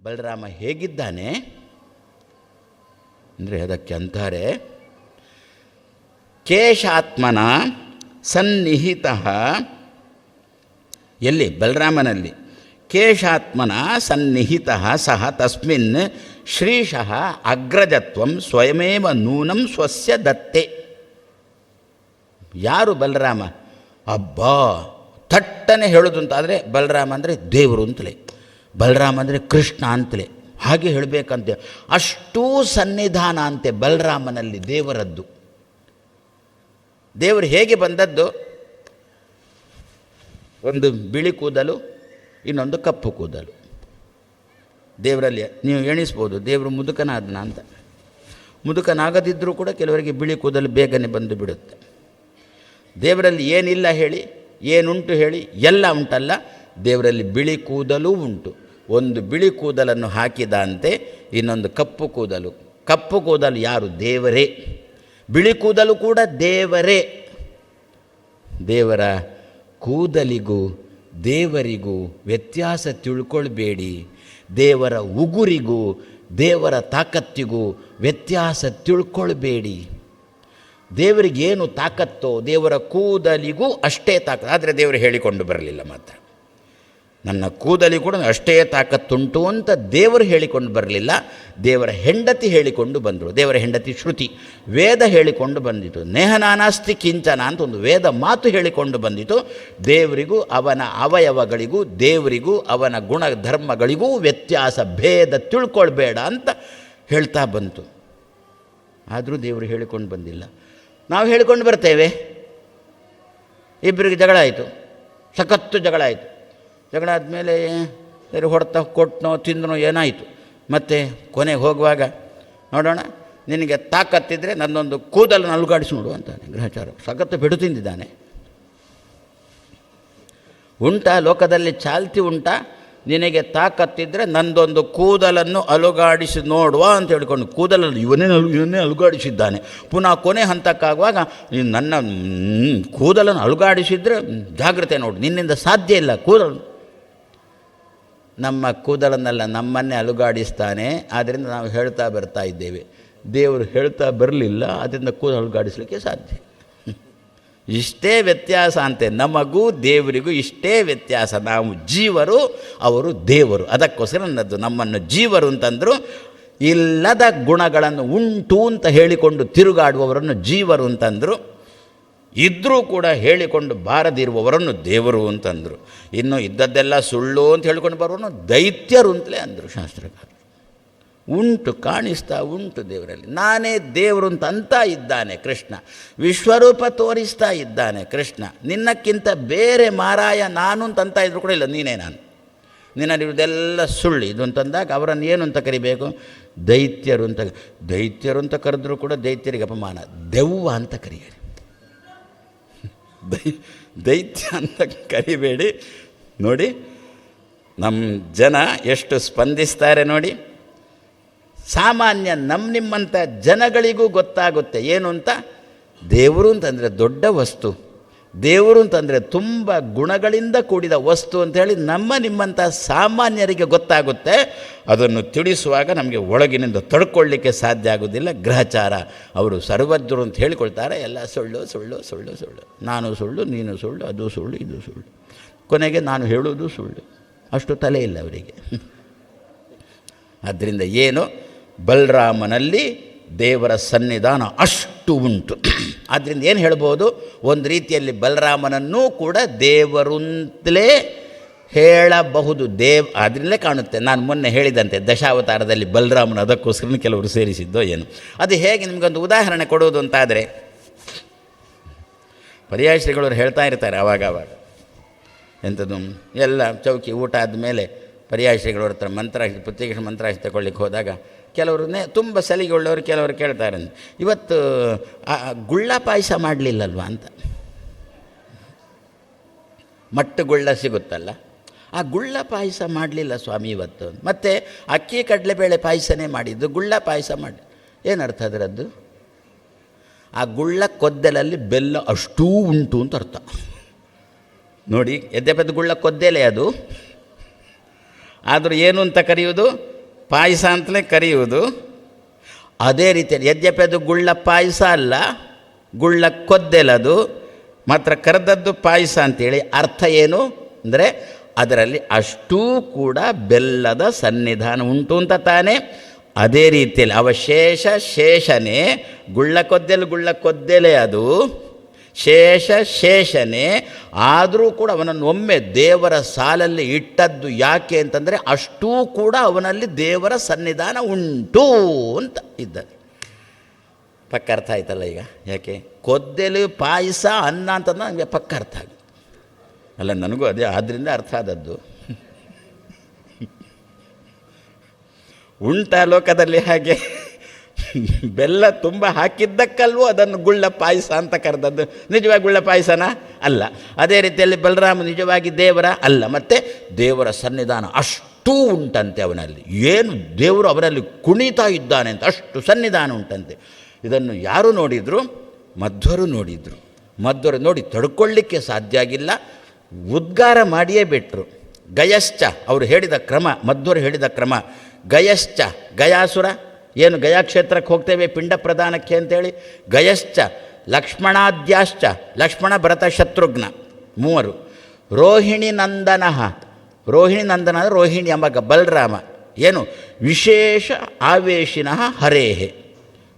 ಬಲರಾಮ ಹೇಗಿದ್ದಾನೆ? ಅಂದರೆ ಅದಕ್ಕೆ ಅಂತಾರೆ, ಕೇಶಾತ್ಮನ ಸನ್ನಿಹಿತ, ಎಲ್ಲಿ? ಬಲರಾಮನಲ್ಲಿ. ಕೇಶಾತ್ಮನ ಸನ್ನಿಹಿತ ಸಹ ತಸ್ಮಿನ್ ಶ್ರೀಶಃ ಅಗ್ರಜತ್ವಂ ಸ್ವಯಮೇವ ನೂನಂ ಸ್ವಸ್ಯ ದತ್ತೆ. ಯಾರು ಬಲರಾಮ? ಅಬ್ಬಾ, ಥಟ್ಟನೆ ಹೇಳೋದು ಅಂತಾದರೆ ಬಲರಾಮ ಅಂದರೆ ದೇವರು ಅಂತಲೇ. ಬಲರಾಮ ಅಂದರೆ ಕೃಷ್ಣ ಅಂತಲೇ. ಹಾಗೆ ಹೇಳಬೇಕಂತೆ, ಅಷ್ಟೂ ಸನ್ನಿಧಾನ ಅಂತೆ ಬಲರಾಮನಲ್ಲಿ ದೇವರದ್ದು. ದೇವರು ಹೇಗೆ ಬಂದದ್ದು? ಒಂದು ಬಿಳಿ ಕೂದಲು, ಇನ್ನೊಂದು ಕಪ್ಪು ಕೂದಲು. ದೇವರಲ್ಲಿ ನೀವು ಎಣಿಸ್ಬೋದು, ದೇವರು ಮುದುಕನಾದನ ಅಂತ. ಮುದುಕನಾಗದಿದ್ದರೂ ಕೂಡ ಕೆಲವರಿಗೆ ಬಿಳಿ ಕೂದಲು ಬೇಗನೆ ಬಂದು ಬಿಡುತ್ತೆ. ದೇವರಲ್ಲಿ ಏನಿಲ್ಲ ಹೇಳಿ, ಏನುಂಟು ಹೇಳಿ, ಎಲ್ಲ ಉಂಟಲ್ಲ, ದೇವರಲ್ಲಿ ಬಿಳಿ ಕೂದಲೂ ಉಂಟು. ಒಂದು ಬಿಳಿ ಕೂದಲನ್ನು ಹಾಕಿದಂತೆ ಇನ್ನೊಂದು ಕಪ್ಪು ಕೂದಲು. ಕಪ್ಪು ಕೂದಲು ಯಾರು? ದೇವರೇ. ಬಿಳಿ ಕೂದಲು ಕೂಡ ದೇವರೇ. ದೇವರ ಕೂದಲಿಗೂ, ದೇವರಿಗೂ ವ್ಯತ್ಯಾಸ ತಿಳ್ಕೊಳ್ಬೇಡಿ. ದೇವರ ಉಗುರಿಗೂ, ದೇವರ ತಾಕತ್ತಿಗೂ ವ್ಯತ್ಯಾಸ ತಿಳ್ಕೊಳ್ಬೇಡಿ. ದೇವರಿಗೇನು ತಾಕತ್ತೋ ದೇವರ ಕೂದಲಿಗೂ ಅಷ್ಟೇ ತಾಕತ್ತು. ಆದರೆ ದೇವರು ಹೇಳಿಕೊಂಡು ಬರಲಿಲ್ಲ ಮಾತ್ರ. ನನ್ನ ಕೂದಲಿ ಕೂಡ ಅಷ್ಟೇ ತಾಕತ್ತುಂಟು ಅಂತ ದೇವರು ಹೇಳಿಕೊಂಡು ಬರಲಿಲ್ಲ. ದೇವರ ಹೆಂಡತಿ ಹೇಳಿಕೊಂಡು ಬಂದರು. ದೇವರ ಹೆಂಡತಿ ಶ್ರುತಿ. ವೇದ ಹೇಳಿಕೊಂಡು ಬಂದಿತು. ನೇಹನಾನಾಸ್ತಿ ಕಿಂಚನ ಅಂತ ಒಂದು ವೇದ ಮಾತು ಹೇಳಿಕೊಂಡು ಬಂದಿತು. ದೇವರಿಗೂ ಅವನ ಅವಯವಗಳಿಗೂ, ದೇವರಿಗೂ ಅವನ ಗುಣ ಧರ್ಮಗಳಿಗೂ ವ್ಯತ್ಯಾಸ, ಭೇದ ತಿಳ್ಕೊಳ್ಬೇಡ ಅಂತ ಹೇಳ್ತಾ ಬಂತು. ಆದರೂ ದೇವರು ಹೇಳಿಕೊಂಡು ಬಂದಿಲ್ಲ. ನಾವು ಹೇಳಿಕೊಂಡು ಬರ್ತೇವೆ. ಇಬ್ಬರಿಗೆ ಜಗಳ ಆಯಿತು. ಸಖತ್ತು ಜಗಳ ಆಯಿತು. ಜಗಳ ಆದಮೇಲೆ ಸರಿ ಹೊಡೆತ ಕೊಟ್ಟನೋ ತಿಂದನೋ, ಏನಾಯಿತು? ಮತ್ತು ಕೊನೆಗೆ ಹೋಗುವಾಗ, ನೋಡೋಣ, ನಿನಗೆ ತಾಕತ್ತಿದ್ರೆ ನನ್ನೊಂದು ಕೂದಲನ್ನು ಅಲುಗಾಡಿಸಿ ನೋಡು ಅಂತಾನೆ ಗ್ರಹಚಾರ ಸಖತ್ತು ಬಿಡು ತಿಂದಿದ್ದಾನೆ. ಉಂಟಾ, ಲೋಕದಲ್ಲಿ ಚಾಲ್ತಿ ಉಂಟಾ, ನಿನಗೆ ತಾಕತ್ತಿದ್ರೆ ನಂದೊಂದು ಕೂದಲನ್ನು ಅಲುಗಾಡಿಸಿ ನೋಡುವ ಅಂತ ಹೇಳ್ಕೊಂಡು ಕೂದಲನ್ನು ಇವನೇ ಅಲು ಇವನೇ ಅಲುಗಾಡಿಸಿದ್ದಾನೆ. ಪುನಃ ಕೊನೆ ಹಂತಕ್ಕಾಗುವಾಗ, ನೀನು ನನ್ನ ಕೂದಲನ್ನು ಅಲುಗಾಡಿಸಿದರೆ ಜಾಗ್ರತೆ ನೋಡು, ನಿನ್ನಿಂದ ಸಾಧ್ಯ ಇಲ್ಲ ಕೂದಲು ನಮ್ಮ ಕೂದಲನ್ನೆಲ್ಲ ನಮ್ಮನ್ನೇ ಅಲುಗಾಡಿಸ್ತಾನೆ. ಆದ್ದರಿಂದ ನಾವು ಹೇಳ್ತಾ ಬರ್ತಾ ಇದ್ದೇವೆ. ದೇವರು ಹೇಳ್ತಾ ಬರಲಿಲ್ಲ ಅದರಿಂದ ಕೂದಲು ಅಲುಗಾಡಿಸಲಿಕ್ಕೆ ಸಾಧ್ಯ. ಇಷ್ಟೇ ವ್ಯತ್ಯಾಸ ಅಂತೆ, ನಮಗೂ ದೇವರಿಗೂ ಇಷ್ಟೇ ವ್ಯತ್ಯಾಸ. ನಾವು ಜೀವರು, ಅವರು ದೇವರು. ಅದಕ್ಕೋಸ್ಕರ ನನ್ನದು, ನಮ್ಮನ್ನು ಜೀವರು ಅಂತಂದರು, ಇಲ್ಲದ ಗುಣಗಳನ್ನು ಉಂಟು ಅಂತ ಹೇಳಿಕೊಂಡು ತಿರುಗಾಡುವವರನ್ನು ಜೀವರು ಅಂತಂದರು ಇದ್ದರೂ ಕೂಡ ಹೇಳಿಕೊಂಡು ಬಾರದಿರುವವರನ್ನು ದೇವರು ಅಂತಂದರು. ಇನ್ನು ಇದ್ದದ್ದೆಲ್ಲ ಸುಳ್ಳು ಅಂತ ಹೇಳ್ಕೊಂಡು ಬರುವನು ದೈತ್ಯರು ಅಂತಲೇ ಅಂದರು ಶಾಸ್ತ್ರಕಾರ. ಉಂಟು ಕಾಣಿಸ್ತಾ ಉಂಟು ದೇವರಲ್ಲಿ. ನಾನೇ ದೇವರು ಅಂತ ಇದ್ದಾನೆ ಕೃಷ್ಣ. ವಿಶ್ವರೂಪ ತೋರಿಸ್ತಾ ಇದ್ದಾನೆ ಕೃಷ್ಣ. ನಿನ್ನಕ್ಕಿಂತ ಬೇರೆ ಮಾರಾಯ ನಾನು ಅಂತ ಅಂತ ಇದ್ರು ಕೂಡ ಇಲ್ಲ, ನೀನೇ ನಾನು. ನಿನ್ನಲ್ಲಿರೋದೆಲ್ಲ ಸುಳ್ಳು. ಇದು ಅಂತಂದಾಗ ಅವರನ್ನು ಏನು ಅಂತ ಕರಿಬೇಕು? ದೈತ್ಯರು ಅಂತ. ದೈತ್ಯರು ಅಂತ ಕರೆದ್ರೂ ಕೂಡ ದೈತ್ಯರಿಗೆ ಅಪಮಾನ. ದೆವ್ವ ಅಂತ ಕರೆಯಿರಿ ದೈ, ದೈತ್ಯ ಅಂತ ಕರಿಬೇಡಿ. ನೋಡಿ ನಮ್ಮ ಜನ ಎಷ್ಟು ಸ್ಪಂದಿಸ್ತಾರೆ ನೋಡಿ. ಸಾಮಾನ್ಯ ನಮ್ಮ ನಿಮ್ಮಂಥ ಜನಗಳಿಗೂ ಗೊತ್ತಾಗುತ್ತೆ. ಏನು ಅಂತ? ದೇವರು ಅಂತಂದರೆ ದೊಡ್ಡ ವಸ್ತು. ದೇವರು ಅಂತಂದರೆ ತುಂಬ ಗುಣಗಳಿಂದ ಕೂಡಿದ ವಸ್ತು ಅಂತೇಳಿ ನಮ್ಮ ನಿಮ್ಮಂಥ ಸಾಮಾನ್ಯರಿಗೆ ಗೊತ್ತಾಗುತ್ತೆ. ಅದನ್ನು ತಿಳಿಸುವಾಗ ನಮಗೆ ಒಳಗಿನಿಂದ ತಡ್ಕೊಳ್ಳಿಕ್ಕೆ ಸಾಧ್ಯ ಆಗೋದಿಲ್ಲ. ಗ್ರಹಚಾರ, ಅವರು ಸರ್ವಜ್ಞರು ಅಂತ ಹೇಳಿಕೊಳ್ತಾರೆ. ಎಲ್ಲ ಸುಳ್ಳು ಸುಳ್ಳು ಸುಳ್ಳು ಸುಳ್ಳು. ನಾನು ಸುಳ್ಳು, ನೀನು ಸುಳ್ಳು, ಅದು ಸುಳ್ಳು, ಇದು ಸುಳ್ಳು. ಕೊನೆಗೆ ನಾನು ಹೇಳುವುದು ಸುಳ್ಳು. ಅಷ್ಟು ತಲೆ ಇಲ್ಲ ಅವರಿಗೆ. ಆದ್ದರಿಂದ ಏನು? ಬಲರಾಮನಲ್ಲಿ ದೇವರ ಸನ್ನಿಧಾನ ಅಷ್ಟು ಉಂಟು. ಆದ್ದರಿಂದ ಏನು ಹೇಳ್ಬೋದು? ಒಂದು ರೀತಿಯಲ್ಲಿ ಬಲರಾಮನನ್ನೂ ಕೂಡ ದೇವರುಂತಲೇ ಹೇಳಬಹುದು. ದೇವ್ ಅದರಿಂದಲೇ ಕಾಣುತ್ತೆ. ನಾನು ಮೊನ್ನೆ ಹೇಳಿದಂತೆ, ದಶಾವತಾರದಲ್ಲಿ ಬಲರಾಮನ ಅದಕ್ಕೋಸ್ಕರ ಕೆಲವರು ಸೇರಿಸಿದ್ದೋ ಏನು. ಅದು ಹೇಗೆ ನಿಮಗೊಂದು ಉದಾಹರಣೆ ಕೊಡೋದು ಅಂತಾದರೆ ಪರ್ಯಾಯ ಶ್ರೀಗಳವರು ಹೇಳ್ತಾ ಇರ್ತಾರೆ ಆವಾಗ ಆವಾಗ ಎಂಥದ್ದು ಎಲ್ಲ ಚೌಕಿ ಊಟ ಆದಮೇಲೆ ಪರ್ಯಾಯ ಶ್ರೀಗಳವ್ರ ಹತ್ರ ಮಂತ್ರ ಪ್ರತ್ಯೇಕ ಮಂತ್ರಾಕ್ಷಿ ತಗೊಳ್ಳಿಕ್ಕೆ ಹೋದಾಗ ಕೆಲವ್ರನ್ನೇ ತುಂಬ ಸಲಿಗೆ ಉಳ್ಳವರು ಕೆಲವರು ಕೇಳ್ತಾರೆ ಇವತ್ತು ಗುಳ್ಳ ಪಾಯಸ ಮಾಡಲಿಲ್ಲಲ್ವ ಅಂತ. ಮಟ್ಟು ಗುಳ್ಳ ಸಿಗುತ್ತಲ್ಲ. ಆ ಗುಳ್ಳ ಪಾಯಸ ಮಾಡಲಿಲ್ಲ ಸ್ವಾಮಿ ಇವತ್ತು. ಮತ್ತು ಅಕ್ಕಿ ಕಡಲೆಬೇಳೆ ಪಾಯಸನೇ ಮಾಡಿದ್ದು, ಗುಳ್ಳ ಪಾಯಸ ಮಾಡಿ, ಏನರ್ಥ ಅದರದ್ದು? ಆ ಗುಳ್ಳ ಕೊದ್ದಲಲ್ಲಿ ಬೆಲ್ಲ ಅಷ್ಟೂ ಉಂಟು ಅಂತ ಅರ್ಥ. ನೋಡಿ, ಎದ್ದೆ ಗುಳ್ಳ ಕೊದ್ದೆಲೆ ಅದು. ಆದರೂ ಏನು ಅಂತ ಕರೆಯುವುದು? ಪಾಯಸ ಅಂತಲೇ ಕರೆಯುವುದು. ಅದೇ ರೀತಿಯಲ್ಲಿ ಯದ್ಯಪಿ ಅದು ಗುಳ್ಳ ಪಾಯಸ ಅಲ್ಲ, ಗುಳ್ಳ ಕೊದ್ದೆಲದು ಮಾತ್ರ ಕರೆದದ್ದು ಪಾಯಸ ಅಂತೇಳಿ ಅರ್ಥ ಏನು? ಅಂದರೆ ಅದರಲ್ಲಿ ಅಷ್ಟೂ ಕೂಡ ಬೆಲ್ಲದ ಸನ್ನಿಧಾನ ಉಂಟು ಅಂತ ತಾನೇ. ಅದೇ ರೀತಿಯಲ್ಲಿ ಅವಶೇಷ ಶೇಷನೇ ಗುಳ್ಳ ಕೊದ್ದೆಲು ಗುಳ್ಳ ಕೊದ್ದೆಲೆ ಅದು. ಶೇಷ ಶೇಷನೇ, ಆದರೂ ಕೂಡ ಅವನನ್ನು ಒಮ್ಮೆ ದೇವರ ಸಾಲಲ್ಲಿ ಇಟ್ಟದ್ದು ಯಾಕೆ ಅಂತಂದರೆ ಅಷ್ಟೂ ಕೂಡ ಅವನಲ್ಲಿ ದೇವರ ಸನ್ನಿಧಾನ ಉಂಟು ಅಂತ ಇದ್ದಾನೆ ಪಕ್ಕ ಅರ್ಥ ಆಯ್ತಲ್ಲ ಈಗ? ಯಾಕೆ? ಕೊದ್ದೆಲು ಪಾಯಸ, ಅನ್ನ ಅಂತಂದ್ರೆ ನನಗೆ ಪಕ್ಕ ಅರ್ಥ ಆಗುತ್ತೆ ಅಲ್ಲ, ನನಗೂ ಅದೇ ಆದ್ದರಿಂದ ಅರ್ಥ ಆದದ್ದು. ಉಂಟ ಲೋಕದಲ್ಲಿ ಹಾಗೆ. ಬೆಲ್ಲ ತುಂಬ ಹಾಕಿದ್ದಕ್ಕಲ್ವೋ ಅದನ್ನು ಗುಳ್ಳ ಪಾಯಸ ಅಂತ ಕರೆದದ್ದು. ನಿಜವಾಗಿ ಗುಳ್ಳ ಪಾಯಸನ? ಅಲ್ಲ. ಅದೇ ರೀತಿಯಲ್ಲಿ ಬಲರಾಮ ನಿಜವಾಗಿ ದೇವರ ಅಲ್ಲ. ಮತ್ತು ದೇವರ ಸನ್ನಿಧಾನ ಅಷ್ಟೂ ಉಂಟಂತೆ ಅವನಲ್ಲಿ. ಏನು ದೇವರು ಅವನಲ್ಲಿ ಕುಣಿತಾ ಇದ್ದಾನೆ ಅಂತ ಅಷ್ಟು ಸನ್ನಿಧಾನ ಉಂಟಂತೆ. ಇದನ್ನು ಯಾರು ನೋಡಿದರು? ಮಧ್ವರು ನೋಡಿದರು. ಮಧ್ವರು ನೋಡಿ ತಡ್ಕೊಳ್ಳಿಕ್ಕೆ ಸಾಧ್ಯ ಆಗಿಲ್ಲ. ಉದ್ಗಾರ ಮಾಡಿಯೇ ಬಿಟ್ಟರು ಗಯಶ್ಚ, ಅವರು ಹೇಳಿದ ಕ್ರಮ, ಮಧ್ವರು ಹೇಳಿದ ಕ್ರಮ, ಗಯಶ್ಚ, ಗಯಾಸುರ ಏನು ಗಯಾ ಕ್ಷೇತ್ರಕ್ಕೆ ಹೋಗ್ತೇವೆ ಪಿಂಡ ಪ್ರದಾನಕ್ಕೆ ಅಂತೇಳಿ? ಗಯಶ್ಚ, ಲಕ್ಷ್ಮಣಾದ್ಯಾಶ್ಚ, ಲಕ್ಷ್ಮಣ ಭರತ ಶತ್ರುಘ್ನ, ಮೂವರು. ರೋಹಿಣಿ ನಂದನ. ರೋಹಿಣಿ ನಂದನ ರೋಹಿಣಿ ಎಂಬ ಬಲರಾಮ. ಏನು? ವಿಶೇಷ ಆವೇಶಿನಃ ಹರೇಹೆ.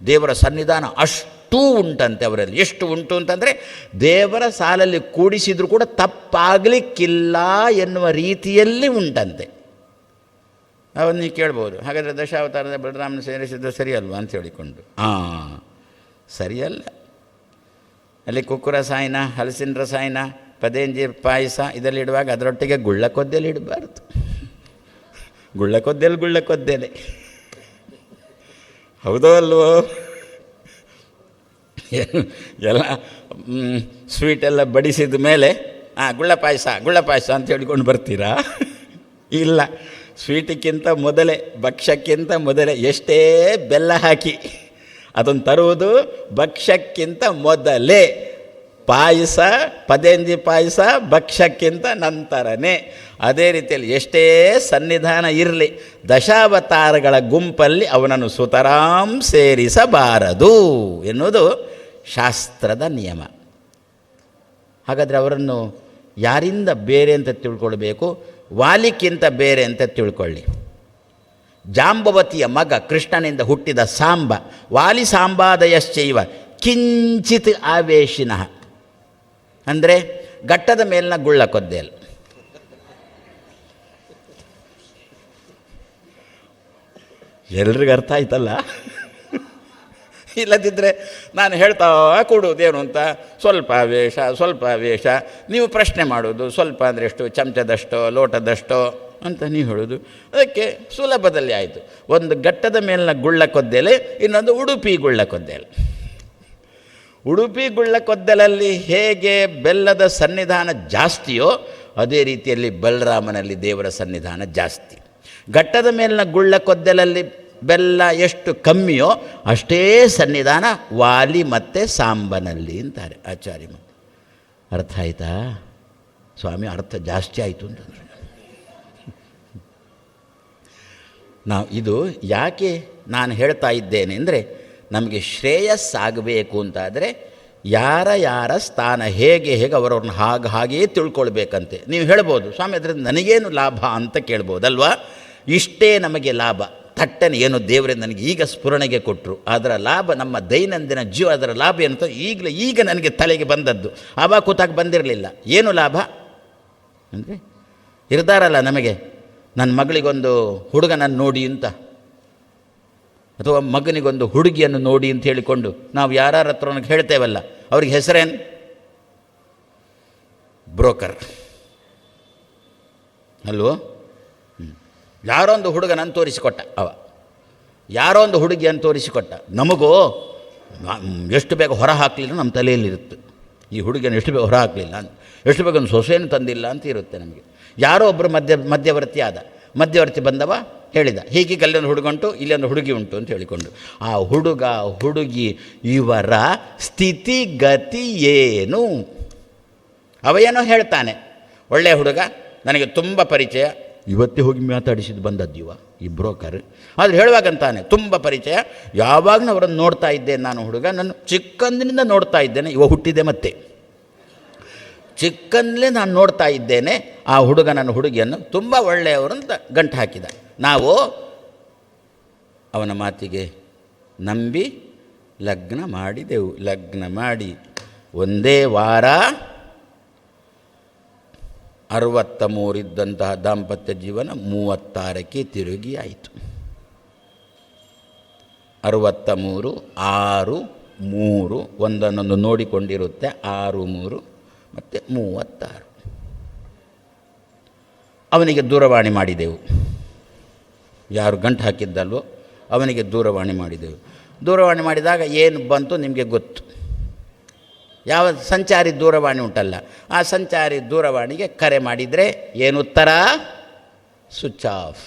ದೇವರ ಸನ್ನಿಧಾನ ಅಷ್ಟೂ ಉಂಟಂತೆ ಅವರಲ್ಲಿ. ಎಷ್ಟು ಉಂಟು ಅಂತಂದರೆ ದೇವರ ಸಾಲಲ್ಲಿ ಕೂಡಿಸಿದರೂ ಕೂಡ ತಪ್ಪಾಗಲಿಕ್ಕಿಲ್ಲ ಎನ್ನುವ ರೀತಿಯಲ್ಲಿ ಉಂಟಂತೆ. ಅವನು ನೀವು ಕೇಳ್ಬೋದು. ಹಾಗಾದರೆ ದಶಾವತಾರದ ಬಲರಾಮನ ಸೇರಿಸಿದ್ದು ಸರಿ ಅಲ್ವಾ ಅಂತ ಹೇಳಿಕೊಂಡು. ಹಾಂ ಸರಿಯಲ್ಲ. ಅಲ್ಲಿ ಕುಕ್ಕುರ ಸಾಯಿನ, ಹಲಸಿನ ರಸಾಯನ, ಪದೇಂಜಿ ಪಾಯಸ ಇದರಲ್ಲಿ ಇಡುವಾಗ ಅದರೊಟ್ಟಿಗೆ ಗುಳ್ಳಕೊದ್ದೆಲೆ ಇಡಬಾರ್ದು. ಗುಳ್ಳಕೊದ್ದೆಲೆ ಗುಳ್ಳಕೊದ್ದೆಲೆ. ಹೌದೋ ಅಲ್ವೋ? ಎಲ್ಲ ಸ್ವೀಟ್ ಎಲ್ಲ ಬಡಿಸಿದ ಮೇಲೆ ಹಾಂ ಗುಳ್ಳ ಪಾಯಸ ಗುಳ್ಳ ಪಾಯಸ ಅಂತ ಹೇಳಿಕೊಂಡು ಬರ್ತೀರಾ? ಇಲ್ಲ. ಸ್ವೀಟಿಕ್ಕಿಂತ ಮೊದಲೇ, ಭಕ್ಷ್ಯಕ್ಕಿಂತ ಮೊದಲೇ ಎಷ್ಟೇ ಬೆಲ್ಲ ಹಾಕಿ ಅದನ್ನು ತರುವುದು ಭಕ್ಷ್ಯಕ್ಕಿಂತ ಮೊದಲೇ. ಪಾಯಸ ಪದೇಂದಿ ಪಾಯಸ ಭಕ್ಷ್ಯಕ್ಕಿಂತ ನಂತರನೇ. ಅದೇ ರೀತಿಯಲ್ಲಿ ಎಷ್ಟೇ ಸನ್ನಿಧಾನ ಇರಲಿ, ದಶಾವತಾರಗಳ ಗುಂಪಲ್ಲಿ ಅವನನ್ನು ಸುತರಾಂ ಸೇರಿಸಬಾರದು ಎನ್ನುವುದು ಶಾಸ್ತ್ರದ ನಿಯಮ. ಹಾಗಾದರೆ ಅವರನ್ನು ಯಾರಿಂದ ಬೇರೆ ಅಂತ ತಿಳ್ಕೊಳ್ಬೇಕು? ವಾಲಿಕ್ಕಿಂತ ಬೇರೆ ಅಂತ ತಿಳ್ಕೊಳ್ಳಿ. ಜಾಂಬವತಿಯ ಮಗ ಕೃಷ್ಣನಿಂದ ಹುಟ್ಟಿದ ಸಾಂಬ, ವಾಲಿ ಸಾಂಬಾದಯಶ್ಚೈವ, ಕಿಂಚಿತ್ ಆವೇಶಿನಃ. ಅಂದರೆ ಘಟ್ಟದ ಮೇಲಿನ ಗುಳ್ಳ ಕೊದ್ದೇಲ್ ಎಲ್ರಿಗೂ ಅರ್ಥ ಆಯ್ತಲ್ಲ? ಇಲ್ಲದಿದ್ದರೆ ನಾನು ಹೇಳ್ತಾ ಕೊಡುವುದೇನು ಅಂತ. ಸ್ವಲ್ಪ ವೇಷ ಸ್ವಲ್ಪ ವೇಷ. ನೀವು ಪ್ರಶ್ನೆ ಮಾಡೋದು, ಸ್ವಲ್ಪ ಅಂದರೆ ಎಷ್ಟು, ಚಮಚದಷ್ಟೋ, ಲೋಟದಷ್ಟೋ ಅಂತ ನೀವು ಹೇಳೋದು. ಅದಕ್ಕೆ ಸುಲಭದಲ್ಲಿ ಆಯಿತು. ಒಂದು ಘಟ್ಟದ ಮೇಲಿನ ಗುಳ್ಳ ಕೊದ್ದೆಲೆ, ಇನ್ನೊಂದು ಉಡುಪಿ ಗುಳ್ಳ ಕೊದ್ದೆಲೆ. ಉಡುಪಿ ಗುಳ್ಳ ಕೊದ್ದಲಲ್ಲಿ ಹೇಗೆ ಬೆಲ್ಲದ ಸನ್ನಿಧಾನ ಜಾಸ್ತಿಯೋ, ಅದೇ ರೀತಿಯಲ್ಲಿ ಬಲರಾಮನಲ್ಲಿ ದೇವರ ಸನ್ನಿಧಾನ ಜಾಸ್ತಿ. ಘಟ್ಟದ ಮೇಲಿನ ಗುಳ್ಳ ಕೊದ್ದಲಲ್ಲಿ ಬೆಲ್ಲ ಎಷ್ಟು ಕಮ್ಮಿಯೋ ಅಷ್ಟೇ ಸನ್ನಿಧಾನ ವಾಲಿ ಮತ್ತು ಸಾಂಬನಲ್ಲಿ ಅಂತಾರೆ ಆಚಾರ್ಯ ಅರ್ಥ ಆಯ್ತಾ? ಸ್ವಾಮಿ, ಅರ್ಥ ಜಾಸ್ತಿ ಆಯಿತು ಅಂತಂದ್ರೆ. ನಾವು ಇದು ಯಾಕೆ ನಾನು ಹೇಳ್ತಾ ಇದ್ದೇನೆ ಅಂದರೆ ನಮಗೆ ಶ್ರೇಯಸ್ಸಾಗಬೇಕು ಅಂತಾದರೆ ಯಾರ ಯಾರ ಸ್ಥಾನ ಹೇಗೆ ಹೇಗೆ ಅವರವ್ರನ್ನ ಹಾಗೆ ಹಾಗೆಯೇ ತಿಳ್ಕೊಳ್ಬೇಕಂತೆ. ನೀವು ಹೇಳ್ಬೋದು, ಸ್ವಾಮಿ ಅದರಿಂದ ನನಗೇನು ಲಾಭ ಅಂತ ಕೇಳ್ಬೋದಲ್ವಾ? ಇಷ್ಟೇ ನಮಗೆ ಲಾಭ. ಥಟ್ಟನೆ ಏನು ದೇವರೇ ನನಗೆ ಈಗ ಸ್ಫುರಣೆಗೆ ಕೊಟ್ಟರು ಅದರ ಲಾಭ ನಮ್ಮ ದೈನಂದಿನ ಜೀವ, ಅದರ ಲಾಭ ಏನಂತ ಈಗಲೇ, ಈಗ ನನಗೆ ತಲೆಗೆ ಬಂದದ್ದು. ಆವಾಗ ಕೂತಾಗ ಬಂದಿರಲಿಲ್ಲ. ಏನು ಲಾಭ? ಅಂದರೆ ಇರ್ತಾರಲ್ಲ ನಮಗೆ. ನನ್ನ ಮಗಳಿಗೊಂದು ಹುಡುಗನನ್ನು ನೋಡಿ ಅಂತ. ಅಥವಾ ಮಗನಿಗೊಂದು ಹುಡುಗಿಯನ್ನು ನೋಡಿ ಅಂತ ಹೇಳಿಕೊಂಡು ನಾವು ಯಾರ್ಯಾರ ಹತ್ರ ಹೇಳ್ತೇವಲ್ಲ. ಅವ್ರಿಗೆ ಹೆಸರೇನು? ಬ್ರೋಕರ್. ಅಲ್ವೋ? ಯಾರೋ ಒಂದು ಹುಡುಗನನ್ನು ತೋರಿಸಿಕೊಟ್ಟ ಅವ. ಯಾರೋ ಒಂದು ಹುಡುಗಿಯನ್ನು ತೋರಿಸಿಕೊಟ್ಟ ನಮಗೂ ಎಷ್ಟು ಬೇಗ ಹೊರ ಹಾಕಲಿಲ್ಲ ನಮ್ಮ ತಲೆಯಲ್ಲಿರುತ್ತೆ. ಈ ಹುಡುಗಿಯನ್ನು ಎಷ್ಟು ಬೇಗ ಹೊರ ಹಾಕಲಿಲ್ಲ ಅಂತ. ಎಷ್ಟು ಬೇಗ ಒಂದು ಸೊಸೆಯನ್ನು ತಂದಿಲ್ಲ ಅಂತ ಇರುತ್ತೆ ನಮಗೆ. ಯಾರೋ ಒಬ್ಬರು ಮಧ್ಯ, ಮಧ್ಯವರ್ತಿ ಆದ. ಮಧ್ಯವರ್ತಿ ಬಂದವ ಹೇಳಿದ. ಹೀಗೆ ಅಲ್ಲೊಂದು ಇಲ್ಲಿ ಇಲ್ಲೊಂದು ಹುಡುಗಿ ಉಂಟು ಅಂತ ಹೇಳಿಕೊಂಡು. ಆ ಹುಡುಗ ಹುಡುಗಿ, ಇವರ ಸ್ಥಿತಿಗತಿ ಏನು? ಅವ ಏನೋ ಹೇಳ್ತಾನೆ. ಒಳ್ಳೆಯ ಹುಡುಗ, ನನಗೆ ತುಂಬ ಪರಿಚಯ. ಇವತ್ತೇ ಹೋಗಿ ಮಾತಾಡಿಸಿದ್ದು ಬಂದದ್ದು ಇವ, ಈ ಬ್ರೋಕರ್. ಆದರೆ ಹೇಳುವಾಗಂತಾನೆ, ತುಂಬ ಪರಿಚಯ. ಯಾವಾಗಲೂ ಅವರನ್ನು ನೋಡ್ತಾ ಇದ್ದೇನೆ ನಾನು ಹುಡುಗ, ನಾನು ಚಿಕ್ಕಂದಿನಿಂದ ನೋಡ್ತಾ ಇದ್ದೇನೆ, ಇವ ಹುಟ್ಟಿದೆ ಮತ್ತೆ. ಚಿಕ್ಕಂದಲೇ ನಾನು ನೋಡ್ತಾ ಇದ್ದೇನೆ, ಆ ಹುಡುಗ ನನ್ನ ಹುಡುಗಿಯನ್ನು ತುಂಬ ಒಳ್ಳೆಯವರು ಅಂತ ಗಂಟು ಹಾಕಿದ. ನಾವು ಅವನ ಮಾತಿಗೆ ನಂಬಿ ಲಗ್ನ ಮಾಡಿದೆವು. ಲಗ್ನ ಮಾಡಿ ಒಂದೇ ವಾರ ಅರವತ್ತ ಮೂರಿದ್ದಂತಹ ದಾಂಪತ್ಯ ಜೀವನ ಮೂವತ್ತಾರಕ್ಕೆ ತಿರುಗಿ ಆಯಿತು ಅರವತ್ತ ಮೂರು ಆರು, ಮೂರು, ಒಂದನ್ನೊಂದು ನೋಡಿಕೊಂಡಿರುತ್ತೆ, ಆರು, ಮೂರು, ಮತ್ತು ಮೂವತ್ತಾರು. ಅವನಿಗೆ ದೂರವಾಣಿ ಮಾಡಿದೆವು. ಯಾರು ಗಂಟು ಹಾಕಿದ್ದಲ್ವೋ ಅವನಿಗೆ ದೂರವಾಣಿ ಮಾಡಿದೆವು. ದೂರವಾಣಿ ಮಾಡಿದಾಗ ಏನು ಬಂತು ನಿಮಗೆ ಗೊತ್ತು. ಯಾವ ಸಂಚಾರಿ ದೂರವಾಣಿ ಉಂಟಲ್ಲ, ಆ ಸಂಚಾರಿ ದೂರವಾಣಿಗೆ ಕರೆ ಮಾಡಿದರೆ ಏನು ಉತ್ತರ ಸ್ವಿಚ್ ಆಫ್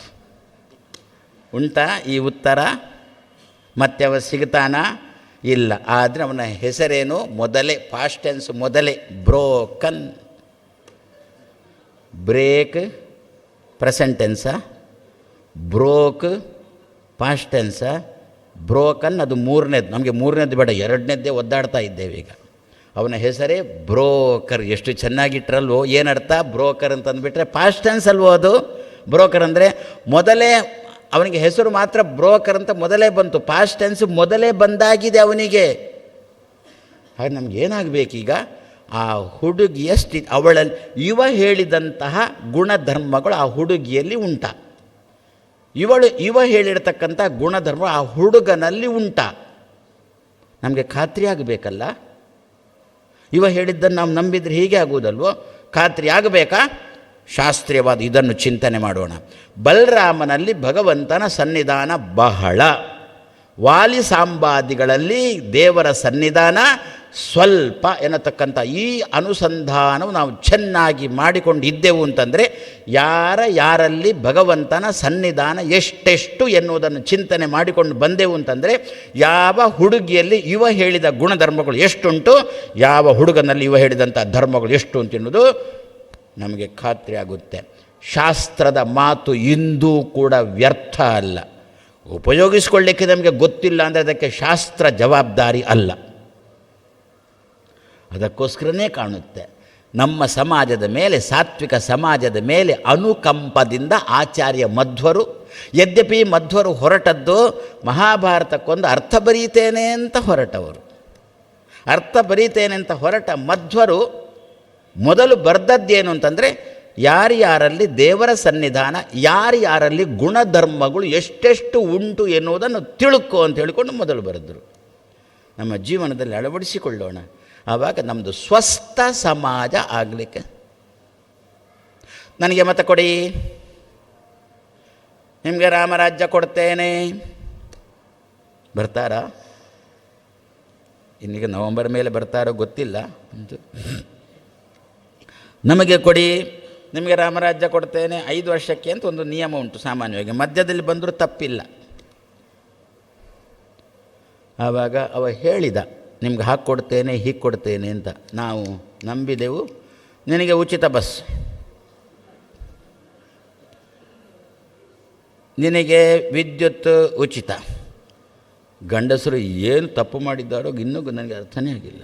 ಉಂಟಾ ಈ ಉತ್ತರ? ಮತ್ತೆ ಅವ ಸಿಗ್ತಾನ ಇಲ್ಲ. ಆದರೆ ಅವನ ಹೆಸರೇನು? ಮೊದಲೇ ಪಾಸ್ಟ್ ಟೆನ್ಸ್ ಮೊದಲೇ broken break present tense broke past tense broken ಅದು ಮೂರನೇದು. ನಮಗೆ ಮೂರನೇದು ಬೇಡ, ಎರಡನೇದ್ದೇ ಒದ್ದಾಡ್ತಾ ಇದ್ದೇವೆ ಈಗ. ಅವನ ಹೆಸರೇ ಬ್ರೋಕರ್. ಎಷ್ಟು ಚೆನ್ನಾಗಿಟ್ರಲ್ವೋ, ಏನರ್ಥ? ಬ್ರೋಕರ್ ಅಂತ ಅಂದ್ಬಿಟ್ರೆ ಟೆನ್ಸ್ ಅಲ್ವೋ ಅದು? ಬ್ರೋಕರ್ ಅಂದರೆ ಮೊದಲೇ ಅವನಿಗೆ ಹೆಸರು ಮಾತ್ರ ಬ್ರೋಕರ್ ಅಂತ ಮೊದಲೇ ಬಂತು. ಪಾಸ್ಟ್ ಟೆನ್ಸ್ ಮೊದಲೇ ಬಂದಾಗಿದೆ ಅವನಿಗೆ. ಹಾಗೆ ನಮ್ಗೆ ಏನಾಗಬೇಕೀಗ? ಆ ಹುಡುಗಿಯ ಸ್ಥಿತಿ ಅವಳಲ್ಲಿ ಇವ ಹೇಳಿದಂತಹ ಗುಣಧರ್ಮಗಳು ಆ ಹುಡುಗಿಯಲ್ಲಿ ಉಂಟ. ಇವಳು, ಇವ ಹೇಳಿರ್ತಕ್ಕಂಥ ಗುಣಧರ್ಮ ಆ ಹುಡುಗನಲ್ಲಿ ಉಂಟ. ನಮಗೆ ಖಾತ್ರಿ ಆಗಬೇಕಲ್ಲ ಇವ ಹೇಳಿದ್ದನ್ನು ನಾವು ನಂಬಿದರೆ ಹೀಗೆ ಆಗುವುದಲ್ವೋ? ಖಾತ್ರಿ ಆಗಬೇಕಾ? ಶಾಸ್ತ್ರೀಯವಾದ ಇದನ್ನು ಚಿಂತನೆ ಮಾಡೋಣ. ಬಲರಾಮನಲ್ಲಿ ಭಗವಂತನ ಸನ್ನಿಧಾನ ಬಹಳ. ವಾಲಿ ಸಾಂಬಾದಿಗಳಲ್ಲಿ ದೇವರ ಸನ್ನಿಧಾನ ಸ್ವಲ್ಪ ಎನ್ನತಕ್ಕಂಥ ಈ ಅನುಸಂಧಾನವು ನಾವು ಚೆನ್ನಾಗಿ ಮಾಡಿಕೊಂಡಿದ್ದೆವು ಅಂತಂದರೆ ಯಾರ ಯಾರಲ್ಲಿ ಭಗವಂತನ ಸನ್ನಿಧಾನ ಎಷ್ಟೆಷ್ಟು ಎನ್ನುವುದನ್ನು ಚಿಂತನೆ ಮಾಡಿಕೊಂಡು ಬಂದೆವು ಅಂತಂದರೆ ಯಾವ ಹುಡುಗಿಯಲ್ಲಿ ಇವ ಹೇಳಿದ ಗುಣಧರ್ಮಗಳು ಎಷ್ಟುಂಟು, ಯಾವ ಹುಡುಗನಲ್ಲಿ ಇವ ಹೇಳಿದಂಥ ಧರ್ಮಗಳು ಎಷ್ಟು ಅಂತ ಎನ್ನುವುದು ನಮಗೆ ಖಾತ್ರಿ ಆಗುತ್ತೆ. ಶಾಸ್ತ್ರದ ಮಾತು ಇಂದೂ ಕೂಡ ವ್ಯರ್ಥ ಅಲ್ಲ. ಉಪಯೋಗಿಸ್ಕೊಳ್ಳಿಕ್ಕೆ ನಮಗೆ ಗೊತ್ತಿಲ್ಲ ಅಂದರೆ ಅದಕ್ಕೆ ಶಾಸ್ತ್ರ ಜವಾಬ್ದಾರಿ ಅಲ್ಲ. ಅದಕ್ಕೋಸ್ಕರನೇ ಕಾಣುತ್ತೆ. ನಮ್ಮ ಸಮಾಜದ ಮೇಲೆ, ಸಾತ್ವಿಕ ಸಮಾಜದ ಮೇಲೆ ಅನುಕಂಪದಿಂದ ಆಚಾರ್ಯ ಮಧ್ವರು, ಯದ್ಯಪಿ ಮಧ್ವರು ಹೊರಟದ್ದು ಮಹಾಭಾರತಕ್ಕೊಂದು ಅರ್ಥ ಬರೀತೇನೆ ಅಂತ ಹೊರಟವರು. ಅರ್ಥ ಬರೀತೇನೆ ಅಂತ ಹೊರಟ ಮಧ್ವರು ಮೊದಲು ಬರೆದದ್ದೇನು ಅಂತಂದರೆ ಯಾರ್ಯಾರಲ್ಲಿ ದೇವರ ಸನ್ನಿಧಾನ ಯಾರ್ಯಾರಲ್ಲಿ ಗುಣಧರ್ಮಗಳು ಎಷ್ಟೆಷ್ಟು ಉಂಟು ಎನ್ನುವುದನ್ನು ತಿಳುಕೋ ಅಂತ ಹೇಳಿಕೊಂಡು ಮೊದಲು ಬರೆದರು. ನಮ್ಮ ಜೀವನದಲ್ಲಿ ಅಳವಡಿಸಿಕೊಳ್ಳೋಣ. ಆವಾಗ ನಮ್ಮದು ಸ್ವಸ್ಥ ಸಮಾಜ ಆಗಲಿಕ್ಕೆ. ನನಗೆ ಮತ ಕೊಡಿ. ನಿಮಗೆ ರಾಮರಾಜ್ಯ ಕೊಡ್ತೇನೆ. ಬರ್ತಾರಾ? ಇನ್ನೀಗ ನವಂಬರ್ ಮೇಲೆ ಬರ್ತಾರೋ ಗೊತ್ತಿಲ್ಲ. ನಮಗೆ ಕೊಡಿ. ನಿಮಗೆ ರಾಮರಾಜ್ಯ ಕೊಡ್ತೇನೆ. ಐದು ವರ್ಷಕ್ಕೆ ಅಂತ ಒಂದು ನಿಯಮ ಉಂಟು ಸಾಮಾನ್ಯವಾಗಿ. ಮಧ್ಯದಲ್ಲಿ ಬಂದರೂ ತಪ್ಪಿಲ್ಲ. ಆವಾಗ ಅವ ಹೇಳಿದ. ನಿಮ್ಗೆ ಹಾಕಿ ಕೊಡ್ತೇನೆ, ಹೀಗೆ ಕೊಡ್ತೇನೆ ಅಂತ ನಾವು ನಂಬಿದೆವು. ನಿನಗೆ ಉಚಿತ ಬಸ್. ನಿನಗೆ ವಿದ್ಯುತ್ ಉಚಿತ. ಗಂಡಸರು ಏನು ತಪ್ಪು ಮಾಡಿದ್ದಾರೋ ಇನ್ನೂ ನನಗೆ ಅರ್ಥನೇ ಆಗಿಲ್ಲ.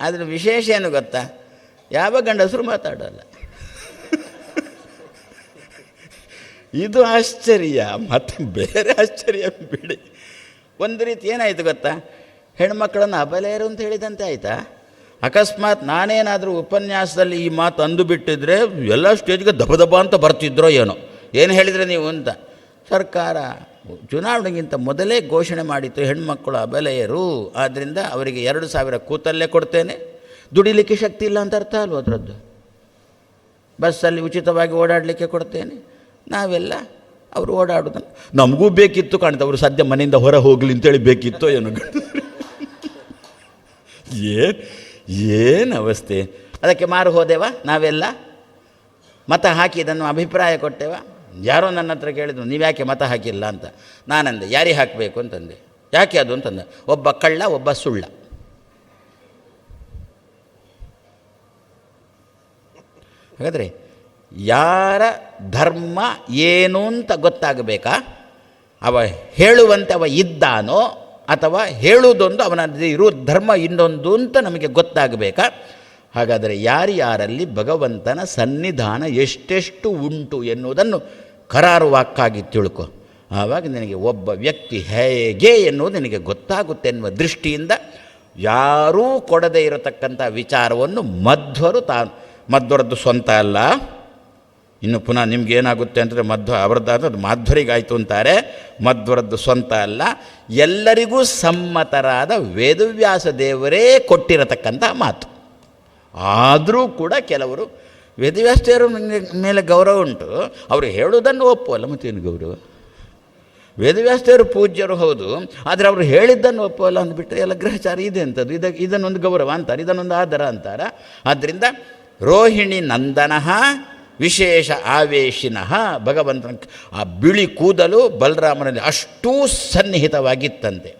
ಅದರ ವಿಶೇಷ ಏನು ಗೊತ್ತಾ? ಯಾವ ಗಂಡಸರು ಮಾತಾಡೋಲ್ಲ. ಇದು ಆಶ್ಚರ್ಯ, ಮತ್ತು ಬೇರೆ ಆಶ್ಚರ್ಯ ಬಿಡಿ. ಒಂದು ರೀತಿ ಏನಾಯಿತು ಗೊತ್ತಾ? ಹೆಣ್ಮಕ್ಳನ್ನು ಅಬಲೆಯರು ಅಂತ ಹೇಳಿದಂತೆ ಆಯಿತಾ? ಅಕಸ್ಮಾತ್ ನಾನೇನಾದರೂ ಉಪನ್ಯಾಸದಲ್ಲಿ ಈ ಮಾತು ಅಂದು ಬಿಟ್ಟಿದ್ರೆ ಎಲ್ಲ ಸ್ಟೇಜ್ಗೆ ದಬ ದಬ ಅಂತ ಬರ್ತಿದ್ರೋ ಏನೋ? ಏನು ಹೇಳಿದರೆ ನೀವು ಅಂತ? ಸರ್ಕಾರ ಚುನಾವಣೆಗಿಂತ ಮೊದಲೇ ಘೋಷಣೆ ಮಾಡಿತ್ತು ಹೆಣ್ಮಕ್ಕಳು ಅಬಲೆಯರು ಆದ್ದರಿಂದ ಅವರಿಗೆ ಎರಡು ಸಾವಿರ ಕೂತಲ್ಲೇ ಕೊಡ್ತೇನೆ. ದುಡಿಲಿಕ್ಕೆ ಶಕ್ತಿ ಇಲ್ಲ ಅಂತ ಅರ್ಥ ಅಲ್ವ ಅದರದ್ದು? ಬಸ್ಸಲ್ಲಿ ಉಚಿತವಾಗಿ ಓಡಾಡಲಿಕ್ಕೆ ಕೊಡ್ತೇನೆ. ನಾವೆಲ್ಲ ಅವರು ಓಡಾಡೋದನ್ನು ನಮಗೂ ಬೇಕಿತ್ತು ಕಾಣುತ್ತೆ ಅವರು ಸದ್ಯ ಮನೆಯಿಂದ ಹೊರ ಹೋಗಲಿ ಅಂತೇಳಿ ಬೇಕಿತ್ತೋ ಏನೋ ಏ ಏನು ಅವಸ್ಥೆ. ಅದಕ್ಕೆ ಮಾರು ಹೋದೆವ, ನಾವೆಲ್ಲ? ಮತ ಹಾಕಿ ಇದನ್ನು ಅಭಿಪ್ರಾಯ ಕೊಟ್ಟೆವ? ಯಾರೋ ನನ್ನ ಹತ್ರ ಕೇಳಿದ್ರು, ನೀವು ಯಾಕೆ ಮತ ಹಾಕಿಲ್ಲ? ಅಂತ. ನಾನಂದೆ, ಯಾರಿಗೆ ಹಾಕಬೇಕು? ಅಂತಂದೆ. ಯಾಕೆ ಅದು? ಅಂತಂದೆ. ಒಬ್ಬ ಕಳ್ಳ, ಒಬ್ಬ ಸುಳ್ಳ. ಹಾಗಾದರೆ ಯಾರ ಧರ್ಮ ಏನು ಅಂತ ಗೊತ್ತಾಗಬೇಕಾ? ಅವ ಹೇಳುವಂತೆ ಅವ ಇದ್ದಾನೋ ಅಥವಾ ಹೇಳುವುದೊಂದು ಅವನ ಇರುವ ಧರ್ಮ ಇನ್ನೊಂದು ಅಂತ ನಮಗೆ ಗೊತ್ತಾಗಬೇಕಾ? ಹಾಗಾದರೆ ಯಾರ್ಯಾರಲ್ಲಿ ಭಗವಂತನ ಸನ್ನಿಧಾನ ಎಷ್ಟೆಷ್ಟು ಉಂಟು ಎನ್ನುವುದನ್ನು ಕರಾರುವಾಕ್ಕಾಗಿ ತಿಳ್ಕೊ. ಆವಾಗ ನಿನಗೆ ಒಬ್ಬ ವ್ಯಕ್ತಿ ಹೇಗೆ ಎನ್ನುವುದು ನಿನಗೆ ಗೊತ್ತಾಗುತ್ತೆ ಎನ್ನುವ ದೃಷ್ಟಿಯಿಂದ ಯಾರೂ ಕೊಡದೇ ಇರತಕ್ಕಂಥ ವಿಚಾರವನ್ನು ಮಧ್ವರು ತಾನು ಮಧ್ವರದ್ದು ಸ್ವಂತ ಅಲ್ಲ. ಇನ್ನು ಪುನಃ ನಿಮಗೇನಾಗುತ್ತೆ ಅಂದರೆ ಮಧ್ವ ಅವರದ್ದಾದ ಅದು ಮಾಧ್ವರಿಗಾಯಿತು ಅಂತಾರೆ. ಮಧ್ವರದ್ದು ಸ್ವಂತ ಅಲ್ಲ. ಎಲ್ಲರಿಗೂ ಸಮ್ಮತರಾದ ವೇದವ್ಯಾಸ ದೇವರೇ ಕೊಟ್ಟಿರತಕ್ಕಂಥ ಮಾತು. ಆದರೂ ಕೂಡ ಕೆಲವರು ವೇದವ್ಯಾಸ ಮೇಲೆ ಗೌರವ ಉಂಟು. ಅವರು ಹೇಳುವುದನ್ನು ಒಪ್ಪುವಲ್ಲ ಮತ್ತೇನು ಗೌರವ? ವೇದವ್ಯಾಸ ಪೂಜ್ಯರು ಹೌದು. ಆದರೆ ಅವರು ಹೇಳಿದ್ದನ್ನು ಒಪ್ಪಲ್ಲ ಅಂದ್ಬಿಟ್ರೆ ಎಲ್ಲ ಗ್ರಹಚಾರ ಇದೆ ಅಂತದ್ದು. ಇದಕ್ಕೆ ಇದನ್ನೊಂದು ಗೌರವ ಅಂತಾರೆ, ಇದನ್ನೊಂದು ಆದರ ಅಂತಾರೆ. ಆದ್ದರಿಂದ ರೋಹಿಣಿ ನಂದನಃ ವಿಶೇಷ ಆವೇಶಿನಃ ಭಗವಂತನ ಆ ಬಿಳಿ ಕೂದಲು ಬಲರಾಮನಲ್ಲಿ ಅಷ್ಟೂ ಸನ್ನಿಹಿತವಾಗಿತ್ತಂತೆ.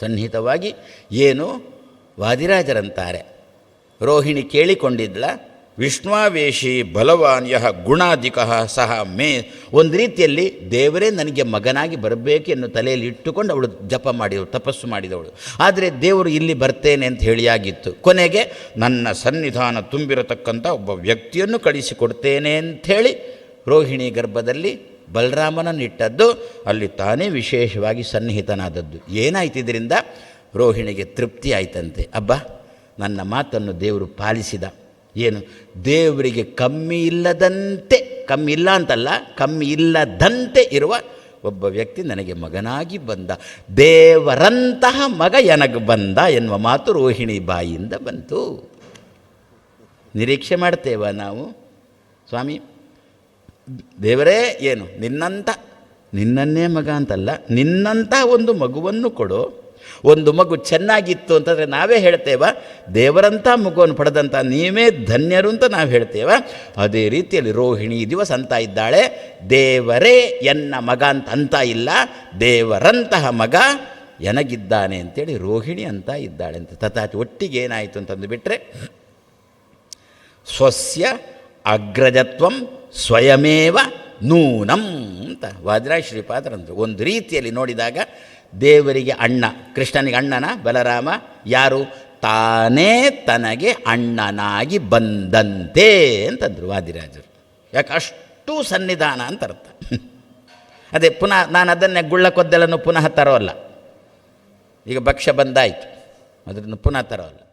ಸನ್ನಿಹಿತವಾಗಿ ಏನು ವಾದಿರಾಜರಂತಾರೆ. ರೋಹಿಣಿ ಕೇಳಿಕೊಂಡಿದ್ಲ ವಿಷ್ಣುವೇಶಿ ಬಲವಾನ್ ಯಹ ಗುಣಾಧಿಕ ಸಹ ಮೇ. ಒಂದು ರೀತಿಯಲ್ಲಿ ದೇವರೇ ನನಗೆ ಮಗನಾಗಿ ಬರಬೇಕು ಎನ್ನು ತಲೆಯಲ್ಲಿ ಇಟ್ಟುಕೊಂಡು ಅವಳು ಜಪ ಮಾಡಿದವಳು ತಪಸ್ಸು ಮಾಡಿದವಳು. ಆದರೆ ದೇವರು ಇಲ್ಲಿ ಬರ್ತೇನೆ ಅಂತ ಹೇಳಿಯಾಗಿತ್ತು ಕೊನೆಗೆ ನನ್ನ ಸನ್ನಿಧಾನ ತುಂಬಿರತಕ್ಕಂಥ ಒಬ್ಬ ವ್ಯಕ್ತಿಯನ್ನು ಕಳಿಸಿಕೊಡ್ತೇನೆ ಅಂಥೇಳಿ ರೋಹಿಣಿ ಗರ್ಭದಲ್ಲಿ ಬಲರಾಮನನ್ನಿಟ್ಟದ್ದು ಅಲ್ಲಿ ತಾನೇ ವಿಶೇಷವಾಗಿ ಸನ್ನಿಹಿತನಾದದ್ದು. ಏನಾಯ್ತು ಇದರಿಂದ? ರೋಹಿಣಿಗೆ ತೃಪ್ತಿ ಆಯ್ತಂತೆ. ಅಬ್ಬ, ನನ್ನ ಮಾತನ್ನು ದೇವರು ಪಾಲಿಸಿದ. ಏನು? ದೇವರಿಗೆ ಕಮ್ಮಿ ಇಲ್ಲದಂತೆ, ಕಮ್ಮಿ ಇಲ್ಲ ಅಂತಲ್ಲ, ಕಮ್ಮಿ ಇಲ್ಲದಂತೆ ಇರುವ ಒಬ್ಬ ವ್ಯಕ್ತಿ ನನಗೆ ಮಗನಾಗಿ ಬಂದ. ದೇವರಂತಹ ಮಗ ಎನಗೆ ಬಂದ ಎನ್ನುವ ಮಾತು ರೋಹಿಣಿ ಬಾಯಿಯಿಂದ ಬಂತು. ನಿರೀಕ್ಷೆ ಮಾಡ್ತೇವ ನಾವು? ಸ್ವಾಮಿ, ದೇವರೇ, ಏನು? ನಿನ್ನಂಥ ನಿನ್ನನ್ನೇ ಮಗ ಅಂತಲ್ಲ ನಿನ್ನಂಥ ಒಂದು ಮಗುವನ್ನು ಕೊಡು. ಒಂದು ಮಗು ಚೆನ್ನಾಗಿತ್ತು ಅಂತಂದರೆ ನಾವೇ ಹೇಳ್ತೇವ ದೇವರಂಥ ಮಗುವನ್ನು ಪಡೆದಂಥ ನೀವೇ ಧನ್ಯರು ಅಂತ ನಾವು ಹೇಳ್ತೇವ. ಅದೇ ರೀತಿಯಲ್ಲಿ ರೋಹಿಣಿ ದಿವಸ ಅಂತ ಇದ್ದಾಳೆ, ದೇವರೇ ಎನ್ನ ಮಗ ಅಂತ ಅಂತ ಇಲ್ಲ, ದೇವರಂತಹ ಮಗ ಎನಗಿದ್ದಾನೆ ಅಂತೇಳಿ ರೋಹಿಣಿ ಅಂತ ಇದ್ದಾಳೆ ಅಂತ. ತಥಾಚಿ ಒಟ್ಟಿಗೆ ಏನಾಯಿತು ಅಂತಂದು ಬಿಟ್ಟರೆ ಸ್ವಸ್ಯ ಅಗ್ರಜತ್ವಂ ಸ್ವಯಮೇವ ನೂನಂ ಅಂತ. ವಾದ್ರಾಯ ಶ್ರೀಪಾದರಂದರು ಒಂದು ರೀತಿಯಲ್ಲಿ ನೋಡಿದಾಗ ದೇವರಿಗೆ ಅಣ್ಣ, ಕೃಷ್ಣನಿಗೆ ಅಣ್ಣನ, ಬಲರಾಮ, ಯಾರು? ತಾನೇ ತನಗೆ ಅಣ್ಣನಾಗಿ ಬಂದಂತೆ ಅಂತಂದರು ವಾದಿರಾಜರು. ಯಾಕೆ? ಅಷ್ಟು ಸನ್ನಿಧಾನ ಅಂತ ಅರ್ಥ. ಅದೇ ಪುನಃ ನಾನು ಅದನ್ನೇ ಗುಳ್ಳಕೊದ್ದಲನ್ನು ಪುನಃ ತರೋಲ್ಲ. ಈಗ ಭಕ್ಷ್ಯ ಬಂದಾಯಿತು. ಅದನ್ನು ಪುನಃ ತರೋಲ್ಲ.